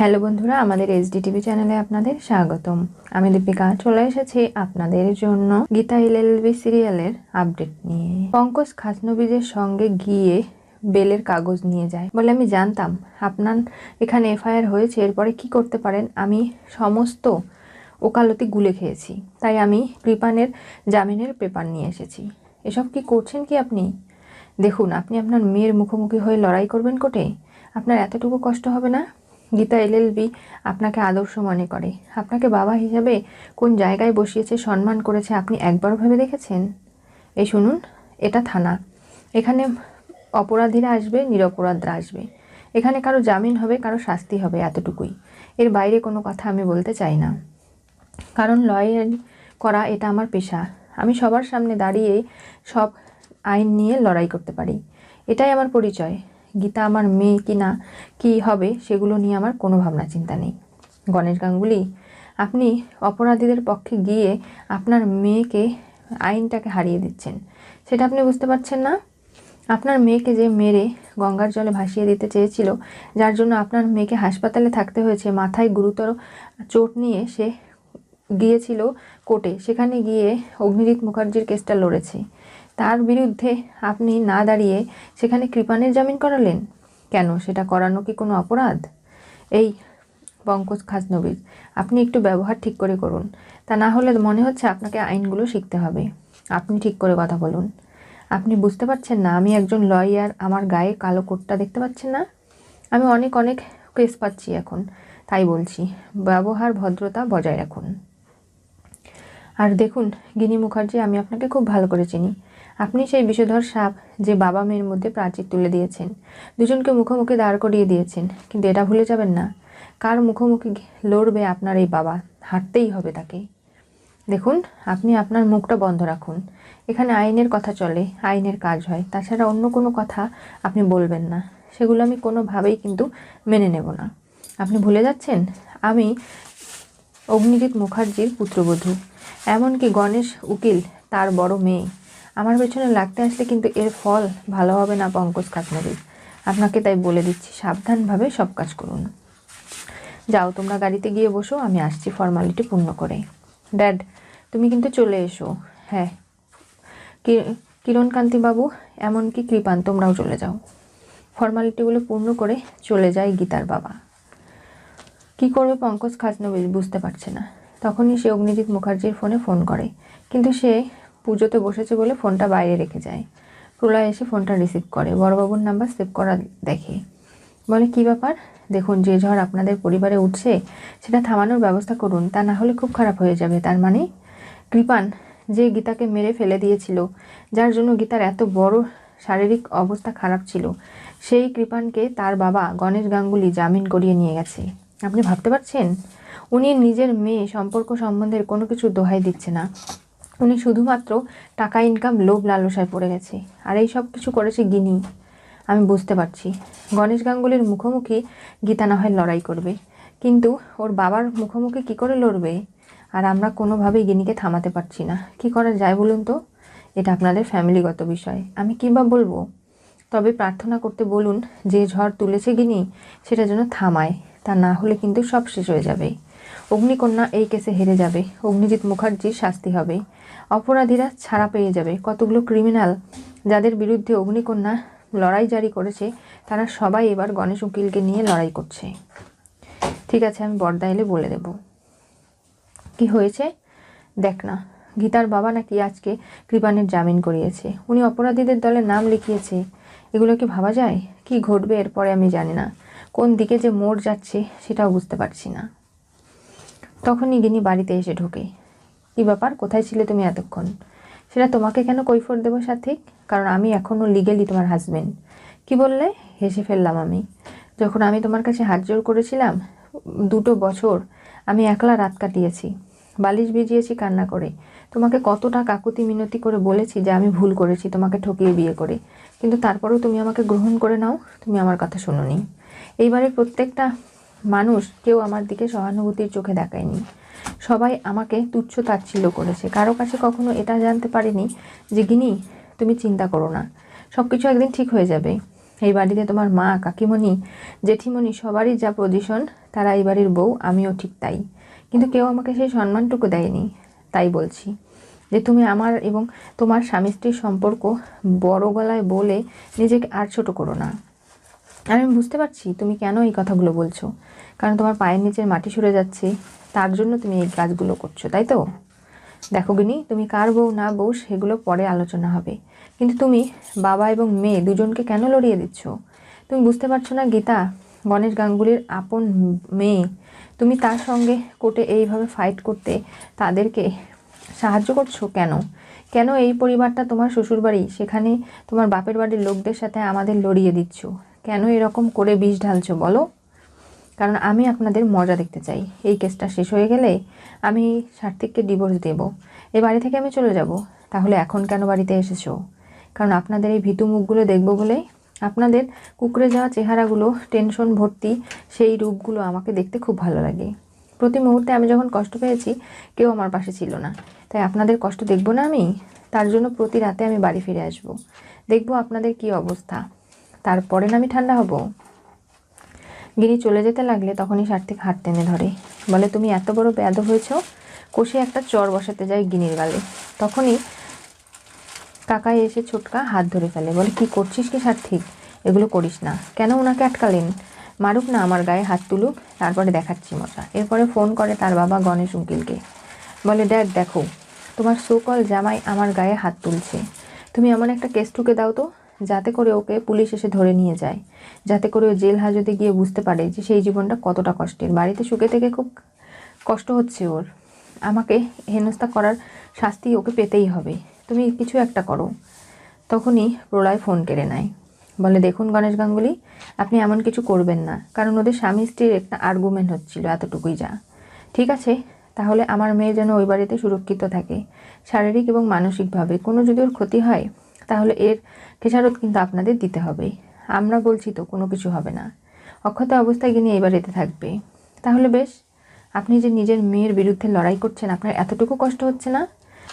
Hello বন্ধুরা, আমাদের HD TV চ্যানেলে আপনাদের স্বাগতম। আমি দীপিকা, চলে এসেছি আপনাদের জন্য গীতা এলএলবি সিরিয়ালের আপডেট নিয়ে। পঙ্কজ খাসনবীজের সঙ্গে গিয়ে বেলের কাগজ নিয়ে যায় বলে আমি জানতাম। আপনার এখানে এফআইআর হয়েছে, এরপরে কি করতে পারেন? আমি সমস্ত ওকালতি গুলে খেয়েছি, তাই আমি কৃপানের জামিনের পেপার নিয়ে এসেছি। এসব কি করছেন কি আপনি? দেখুন, আপনি আপনার মেয়ের মুখোমুখি হয়ে লড়াই করবেন কোটে আপনার এতটুকু কষ্ট হবে না? গীতা এলএলবি আপনাকে আদর্শ মনে করে। আপনাকে বাবা হিসাবে কোন জায়গায় বসিয়েছে সম্মান করেছে আপনি একবার ভেবে দেখেছেন? এই শুনুন, এটা থানা। এখানে অপরাধীরা আসবে, নিরপরাধরা আসবে। এখানে কারও জামিন হবে, কারও শাস্তি হবে এতটুকুই। এর বাইরে কোনো কথা আমি বলতে চাই না। কারণ লয়ার করা এটা আমার পেশা। আমি সবার সামনে দাঁড়িয়ে সব আইন নিয়ে লড়াই করতে পারি। এটাই আমার পরিচয়। গীতা আমার মেয়ে কি না, কী হবে সেগুলো নিয়ে আমার কোনো ভাবনা চিন্তা নেই। গণেশ গাঙ্গুলি, আপনি অপরাধীদের পক্ষে গিয়ে আপনার মেয়েকে, আইনটাকে হারিয়ে দিচ্ছেন। সেটা আপনি বুঝতে পারছেন না? আপনার মেয়েকে যে মেরে গঙ্গার জলে ভাসিয়ে দিতে চেয়েছিল, যার জন্য আপনার মেয়েকে হাসপাতালে থাকতে হয়েছে, মাথায় গুরুতর চোট নিয়ে সে গিয়েছিল কোর্টে। সেখানে গিয়ে অগ্নিজিৎ মুখার্জির কেসটা লড়েছে। তার বিরুদ্ধে আপনি না দাঁড়িয়ে সেখানে কৃপানের জামিন করালেন? কেন? সেটা করানো কি কোনো অপরাধ? এই পঙ্কজ খাজনবীজ আপনি একটু ব্যবহার ঠিক করে করুন। তা না হলে মনে হচ্ছে আপনাকে আইনগুলো শিখতে হবে। আপনি ঠিক করে কথা বলুন। আপনি বুঝতে পারছেন না, আমি একজন লয়ার, আমার গায়ে কালো কোটটা দেখতে পাচ্ছেন না? আমি অনেক অনেক কেস পাচ্ছি এখন, তাই বলছি। ব্যবহার, ভদ্রতা বজায় রাখুন। আর দেখুন, গিনি মুখার্জি, আমি আপনাকে খুব ভালো করে চিনি। আপনি সেই বিষধর সাপ যে বাবা মেয়ের মধ্যে প্রাচীর তুলে দিয়েছেন, দুজনকে মুখোমুখি দাঁড় করিয়ে দিয়েছেন, কিন্তু এটা ভুলে যাবেন না। কার মুখোমুখি লড়বে আপনার এই বাবা? হাঁটতেই হবে তাকে। দেখুন, আপনি আপনার মুখটা বন্ধ রাখুন। এখানে আইনের কথা চলে, আইনের কাজ হয়। তাছাড়া অন্য কোনো কথা আপনি বলবেন না। সেগুলো আমি কোনোভাবেই কিন্তু মেনে নেব না। আপনি ভুলে যাচ্ছেন? আমি অগ্নিজিৎ মুখার্জির পুত্রবধূ। এমনকি গণেশ উকিল, তার বড় মেয়ে। আমার পেছনে লাগতে আসলে কিন্তু এর ফল ভালো হবে না পঙ্কজ কাকনবীর আপনাকে তাই বলে দিচ্ছি, সাবধানভাবে সব কাজ করুন। যাও, তোমরা গাড়িতে গিয়ে বসো, আমি আসছি ফর্মালিটি পূর্ণ করে। ড্যাড, তুমি কিন্তু চলে এসো। হ্যাঁ। কি- কিরণকান্তি বাবু, এমনকি কৃপান, তোমরাও চলে যাও। ফর্মালিটিগুলো পূর্ণ করে চলে যায় গীতার বাবা। কি করবে পঙ্কজ খাজনবীজ বুঝতে পারছে না। তখনই সে অগ্নিজিৎ মুখার্জির ফোনে ফোন করে। কিন্তু সে পুজোতে বসেছে বলে ফোনটা বাইরে রেখে যায়। প্রলয় এসে ফোনটা রিসিভ করে। বড়বাবুর নাম্বার সেভ করা দেখে। বলে, কি ব্যাপার? দেখুন, যে ঝড় আপনাদের পরিবারে উঠছে, সেটা থামানোর ব্যবস্থা করুন। তা না হলে খুব খারাপ হয়ে যাবে। তার মানে? কৃপান যে গীতাকে মেরে ফেলে দিয়েছিল, যার জন্য গীতার এত বড় শারীরিক অবস্থা খারাপ ছিল, সেই কৃপানকে তার বাবা গণেশ গাঙ্গুলি জামিন করিয়ে নিয়ে গেছে। আপনি ভাবতে পারছেন? উনি নিজের মেয়ে সম্পর্ক সম্বন্ধের কোনো কিছু দোহাই দিচ্ছে না। উনি শুধুমাত্র টাকা ইনকাম লোভ, লালসায় পড়ে গেছে। আর এই সব কিছু করেছে গিনি। আমি বুঝতে পারছি। গণেশ গাঙ্গুলির মুখোমুখি গীতা না হয় লড়াই করবে। কিন্তু ওর বাবার মুখোমুখি কি করে লড়বে? আর আমরা কোনোভাবেই গিনিকে থামাতে পারছি না। কি করা যায় বলুন তো? এটা আপনাদের ফ্যামিলিগত বিষয়। আমি কী বা বলব? তবে প্রার্থনা করতে বলুন, যে ঝড় তুলেছে গিনি, সেটা যেন থামায়। তা না হলে কিন্তু সব শেষ হয়ে যাবে। অগ্নিকন্যা এই কেসে হেরে যাবে। অগ্নিজিৎ মুখার্জির শাস্তি হবে। অপরাধীরা ছাড়া পেয়ে যাবে। কতগুলো ক্রিমিনাল যাদের বিরুদ্ধে অগ্নিকন্যা লড়াই জারি করেছে, তারা সবাই এবার গণেশ উকিলকে নিয়ে লড়াই করছে। ঠিক আছে, আমি বর্দা এলে বলে দেব। কি হয়েছে? দেখ না, গীতার বাবা নাকি আজকে কৃপানের জামিন করিয়েছে। উনি অপরাধীদের দলে নাম লিখিয়েছে। এগুলো কি ভাবা যায়? কি ঘটবে এরপরে আমি জানি না। কোন দিকে যে মোড় যাচ্ছে সেটাও বুঝতে পারছি না। তখনই গিনি বাড়িতে এসে ঢোকে। কী ব্যাপার? কোথায় ছিলে তুমি এতক্ষণ? সেটা তোমাকে কেন কৈফর দেবো সাথিক কারণ আমি এখনও লিগেলি তোমার হাজবেন্ড কি বললে? হেসে ফেললাম আমি। যখন আমি তোমার কাছে হাত জোর করেছিলাম, দুটো বছর আমি একলা রাত কাটিয়েছি। বালিশ ভিজিয়েছি কান্না করে। তোমাকে কতটা কাকুতি মিনতি করে বলেছি যে আমি ভুল করেছি, তোমাকে ঠকিয়ে বিয়ে করে। কিন্তু তারপরেও তুমি আমাকে গ্রহণ করে নাও। তুমি আমার কথা শোনোনি। এইবারে প্রত্যেকটা মানুষ কেউ আমার দিকে সহানুভূতির চোখে দেখায়নি। সবাই আমাকে তুচ্ছ তাচ্ছিল্য করেছে। কারও কাছে কখনো এটা জানতে পারিনি যে গিনি তুমি চিন্তা করো না। সব কিছু একদিন ঠিক হয়ে যাবে। এই বাড়িতে তোমার মা, কাকিমণি, জেঠিমণি সবারই যা পজিশন তারা এই বাড়ির বউ, আমিও ঠিক তাই। কিন্তু কেউ আমাকে সেই সম্মানটুকু দেয়নি। তাই বলছি যে, তুমি আমার এবং তোমার স্বামী স্ত্রীর সম্পর্ক বড় গলায় বলে নিজেকে আর ছোট করো না। আর আমি বুঝতে পারছি তুমি কেন এই কথাগুলো বলছো। কারণ তোমার পায়ের নিচের মাটি সরে যাচ্ছে, তার জন্য তুমি এই কাজগুলো করছ, তাই তো? দেখো গিনি তুমি কার বউ না বউ সেগুলো পরে আলোচনা হবে। কিন্তু তুমি বাবা এবং মেয়ে দুজনকে কেন লড়িয়ে দিচ্ছ? তুমি বুঝতে পারছ না গীতা, গণেশ গাঙ্গুলির আপন মেয়ে। তুমি তার সঙ্গে কোর্টে এইভাবে ফাইট করতে তাদেরকে সাহায্য করছ কেন? কেন এই পরিবারটা তোমার শ্বশুরবাড়ি, সেখানে তোমার বাপের বাড়ির লোকদের সাথে আমাদের লড়িয়ে দিচ্ছ? কেন এরকম করে বিষ ঢালছো বলো? কারণ আমি আপনাদের মজা দেখতে চাই। এই কেসটা শেষ হয়ে গেলে আমি সার্থিককে ডিভোর্স দেব। এ বাড়ি থেকে আমি চলে যাব। তাহলে এখন কেন বাড়িতে এসেছ? কারণ আপনাদের এই ভীতু মুখগুলো দেখব বলেই আপনাদের কুকড়ে যাওয়া চেহারাগুলো টেনশন ভর্তি সেই রূপগুলো আমাকে দেখতে খুব ভালো লাগে। প্রতি মুহূর্তে আমি যখন কষ্ট পেয়েছি, কেউ আমার পাশে ছিল না। তাই আপনাদের কষ্ট দেখব না আমি? তার জন্য প্রতি রাতে আমি বাড়ি ফিরে আসব। দেখব আপনাদের কি অবস্থা। তারপরে না আমি ঠান্ডা হব? গিরি চলে যেতে লাগলে তখনই সার্থিক হাত টেনে ধরে। বলে, তুমি এত বড় ব্যাধ হয়েছ, কষে একটা চর বসাতে যায় গিনির গালে। তখনই কাকাই এসে ছোটকা হাত ধরে ফেলে। বলে, কি করছিস কি সার্থিক? এগুলো করিস না। কেন ওনাকে আটকালেন? মারুক না আমার গায়ে হাত তুলুক, তারপরে দেখাচ্ছি মজা। এরপরে ফোন করে তার বাবা গণেশ উকিলকে। বলে, দেখ, দেখো, তোমার সোকল জামাই আমার গায়ে হাত তুলছে। তুমি এমন একটা কেস ঠুকে দাও তো যাতে করে ওকে পুলিশ এসে ধরে নিয়ে যায়। যাতে করে ও জেল হাজতে গিয়ে বুঝতে পারে যে সেই জীবনটা কতটা কষ্টের। বাড়িতে সুখে থেকে খুব কষ্ট হচ্ছে ওর। আমাকে হেনস্থা করার শাস্তি ওকে পেতেই হবে। তুমি কিছু একটা করো। তখনই প্রলয় ফোন কেড়ে নেয়। বলে, দেখুন গণেশ গাঙ্গুলি, আপনি এমন কিছু করবেন না। কারণ ওদের স্বামী স্ত্রীর একটা আর্গুমেন্ট হচ্ছিল এতটুকুই যা। ঠিক আছে, তাহলে আমার মেয়ে যেন ওই বাড়িতে সুরক্ষিত থাকে। শারীরিক এবং মানসিকভাবে। কোনো যদি ওর ক্ষতি হয় তাহলে এর খেসারত কিন্তু আপনাদের দিতে হবে। আমরা বলছি তো, কোনো কিছু হবে না। অক্ষত অবস্থায় গিয়ে এবার এতে থাকবে। তাহলে বেশ, আপনি যে নিজের মেয়ের বিরুদ্ধে লড়াই করছেন, আপনার এতটুকু কষ্ট হচ্ছে না?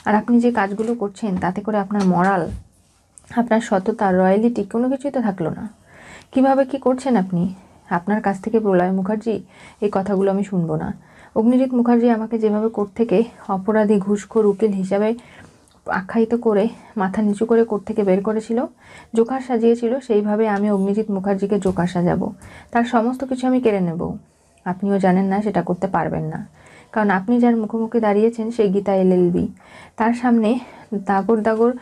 আর আপনি যে কাজগুলো করছেন, তাতে করে আপনার মরাল, আপনার সততা, রয়্যালিটি কোনো কিছুই তো থাকল না। কীভাবে কি করছেন আপনি? আপনার কাছ থেকে প্রলয় মুখার্জি, এই কথাগুলো আমি শুনব না। অগ্নিজিৎ মুখার্জি আমাকে যেভাবে কোর্ট থেকে অপরাধী, ঘুষখোর, উকিল হিসাবে আখ্যায়িত করে, মাথা নিচু করে কোর্ট থেকে বের করেছিল, জোকার সাজিয়েছিল, সেইভাবে আমি অগ্নিজিৎ মুখার্জিকে জোকার সাজাবো। তার সমস্ত কিছু আমি কেড়ে নেব। আপনিও জানেন না, সেটা করতে পারবেন না। কারণ আপনি যার মুখোমুখি দাঁড়িয়েছেন, সেই গীতা এলএলবি তার সামনে দাগর দাগর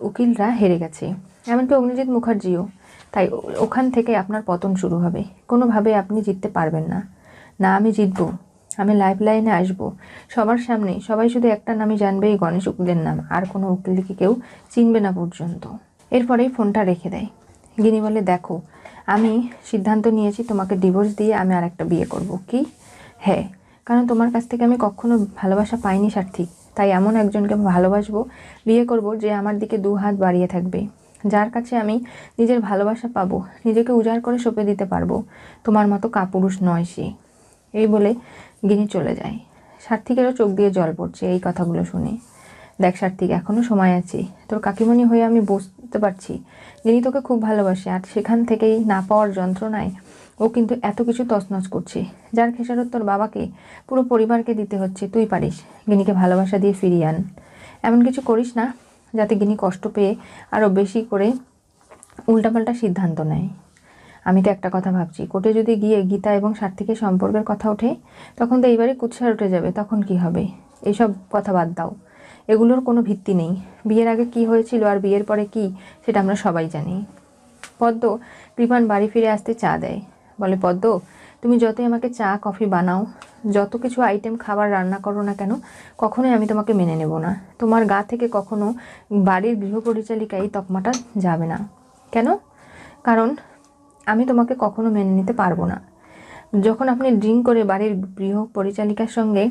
উকিলরা হেরে গেছে। এমনকি অগ্নিজিৎ মুখার্জিও। তাই ওখান থেকে আপনার পতন শুরু হবে। কোনোভাবে আপনি জিততে পারবেন না। না, আমি জিতবো। আমি লাইফ লাইনে আসব। সবার সামনে, সবাই শুধু একটা নামই জানবে এই গণেশ উকিলের নাম, আর কোনো উকিলকে কেউ চিনবে না পর্যন্ত। এরপরেই ফোনটা রেখে দেয়। গিনি বলে, দেখো, আমি সিদ্ধান্ত নিয়েছি তোমাকে ডিভোর্স দিয়ে আমি আর একটা বিয়ে করব। কি? হ্যাঁ কারণ তোমার কাছ থেকে আমি কখনো ভালোবাসা পাইনি সার্থিক তাই এমন একজনকে আমি ভালোবাসবো, বিয়ে করব যে আমার দিকে দু হাত বাড়িয়ে থাকবে। যার কাছে আমি নিজের ভালোবাসা পাবো, নিজেকে উজাড় করে সঁপে দিতে পারব। তোমার মতো কাপুরুষ নয় সে। এই বলে গিনি চলে যায়। সার্থিকেরও চোখ দিয়ে জল পড়ছে এই কথাগুলো শুনে। দেখ সার্থিক এখনও সময় আছে। তোর কাকিমণি হয়ে আমি বুঝতে পারছি। গিনি তোকে খুব ভালোবাসে, আর সেখান থেকেই না পাওয়ার যন্ত্রণায় ও কিন্তু এত কিছু তছনছ করছে। যার খেসারত তোর বাবাকে, পুরো পরিবারকে দিতে হচ্ছে, তুই পারিস। গিনিকে ভালোবাসা দিয়ে ফিরিয়ে আন। এমন কিছু করিস না, যাতে গিনি কষ্ট পেয়ে আরও বেশি করে উল্টাপাল্টা সিদ্ধান্ত নেয়। আমি তো একটা কথা ভাবছি, কোর্টে যদি গিয়ে গীতা এবং সার্থিকের সম্পর্কের কথা ওঠে, তখন তো এইবারে কুৎসার উঠে যাবে, তখন কি হবে? এইসব কথা বাদ দাও। এগুলোর কোনো ভিত্তি নেই। বিয়ের আগে কি হয়েছিল আর বিয়ের পরে কি, সেটা আমরা সবাই জানি। পদ্ম কৃপান বাড়ি ফিরে আসতে চা দেয়। বলে, পদ্ম, তুমি যতই আমাকে চা, কফি বানাও, যত কিছু আইটেম, খাবার রান্না করো না কেন, কখনোই আমি তোমাকে মেনে নেব না। তোমার গা থেকে কখনো বাড়ির গৃহ গৃহপরিচালিকা এই তকমাটা যাবে না। কেন? কারণ আমি তোমাকে কখনো মেনে নিতে পারব না। যখন আপনি ড্রিঙ্ক করে বাড়ির গৃহ পরিচালিকার সঙ্গে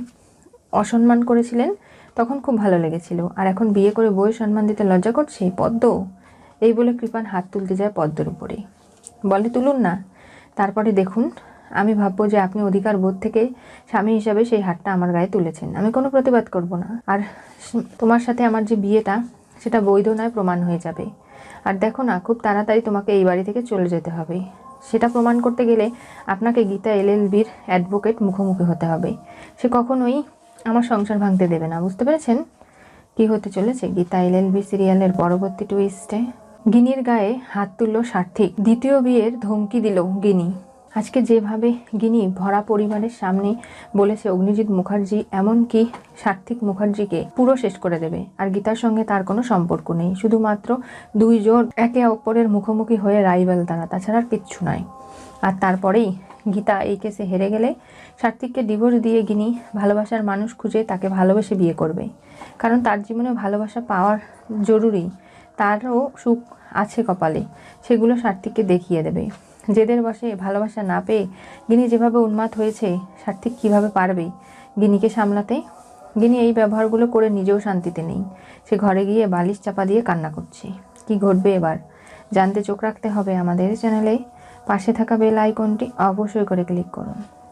অসম্মান করেছিলেন, তখন খুব ভালো লেগেছিল। আর এখন বিয়ে করে বউয়ের সম্মান দিতে লজ্জা করছে পদ্ম? এই বলে কৃপান হাত তুলতে যায় পদ্মের উপরে বলে, তুলুন না। তারপরে দেখুন, আমি ভাববো যে আপনি অধিকার বোধ থেকে স্বামী হিসাবে সেই হাতটা আমার গায়ে তুলেছেন। আমি কোনো প্রতিবাদ করব না। আর তোমার সাথে আমার যে বিয়েটা, সেটা বৈধ নয়, প্রমাণ হয়ে যাবে। আর দেখো না, খুব তাড়াতাড়ি তোমাকে এই বাড়ি থেকে চলে যেতে হবে। সেটা প্রমাণ করতে গেলে আপনাকে গীতা এলএলবির অ্যাডভোকেট মুখোমুখি হতে হবে। সে কখনোই আমার সংসার ভাঙতে দেবে না, বুঝতে পেরেছেন? কি হতে চলেছে গীতা এলএলবি সিরিয়ালের পরবর্তী টুইস্টে গিনির গায়ে হাত তুলল সার্থিক। দ্বিতীয় বিয়ের ধমকি দিল গিনি। আজকে যেভাবে গিনি ভরা পরিবারের সামনে বলেছে অগ্নিজিৎ মুখার্জি, এমনকি সার্থিক মুখার্জিকে পুরো শেষ করে দেবে। আর গীতার সঙ্গে তার কোনো সম্পর্ক নেই। শুধুমাত্র দুইজন একে অপরের মুখোমুখি হয়ে রাইভাল তারা, তাছাড়া আর কিচ্ছু নয় আর তারপরেই গীতা এই কেসে হেরে গেলে সার্থিককে ডিভোর্স দিয়ে গিনি ভালোবাসার মানুষ খুঁজে তাকে ভালোবেসে বিয়ে করবে। কারণ তার জীবনে ভালোবাসা পাওয়ার জরুরি। তারও সুখ আছে কপালে। সেগুলো সার্থিককে দেখিয়ে দেবে। জেদের বসে ভালোবাসা না পেয়ে গিনি যেভাবে উন্মাদ হয়েছে সার্থিক কীভাবে পারবে? গিনিকে সামলাতে? গিনি এই ব্যবহারগুলো করে নিজেও শান্তিতে নেই। সে ঘরে গিয়ে বালিশ চাপা দিয়ে কান্না করছে। কি ঘটবে এবার? জানতে চোখ রাখতে হবে আমাদের চ্যানেলে। পাশে থাকা বেল আইকনটি অবশ্যই করে ক্লিক করুন।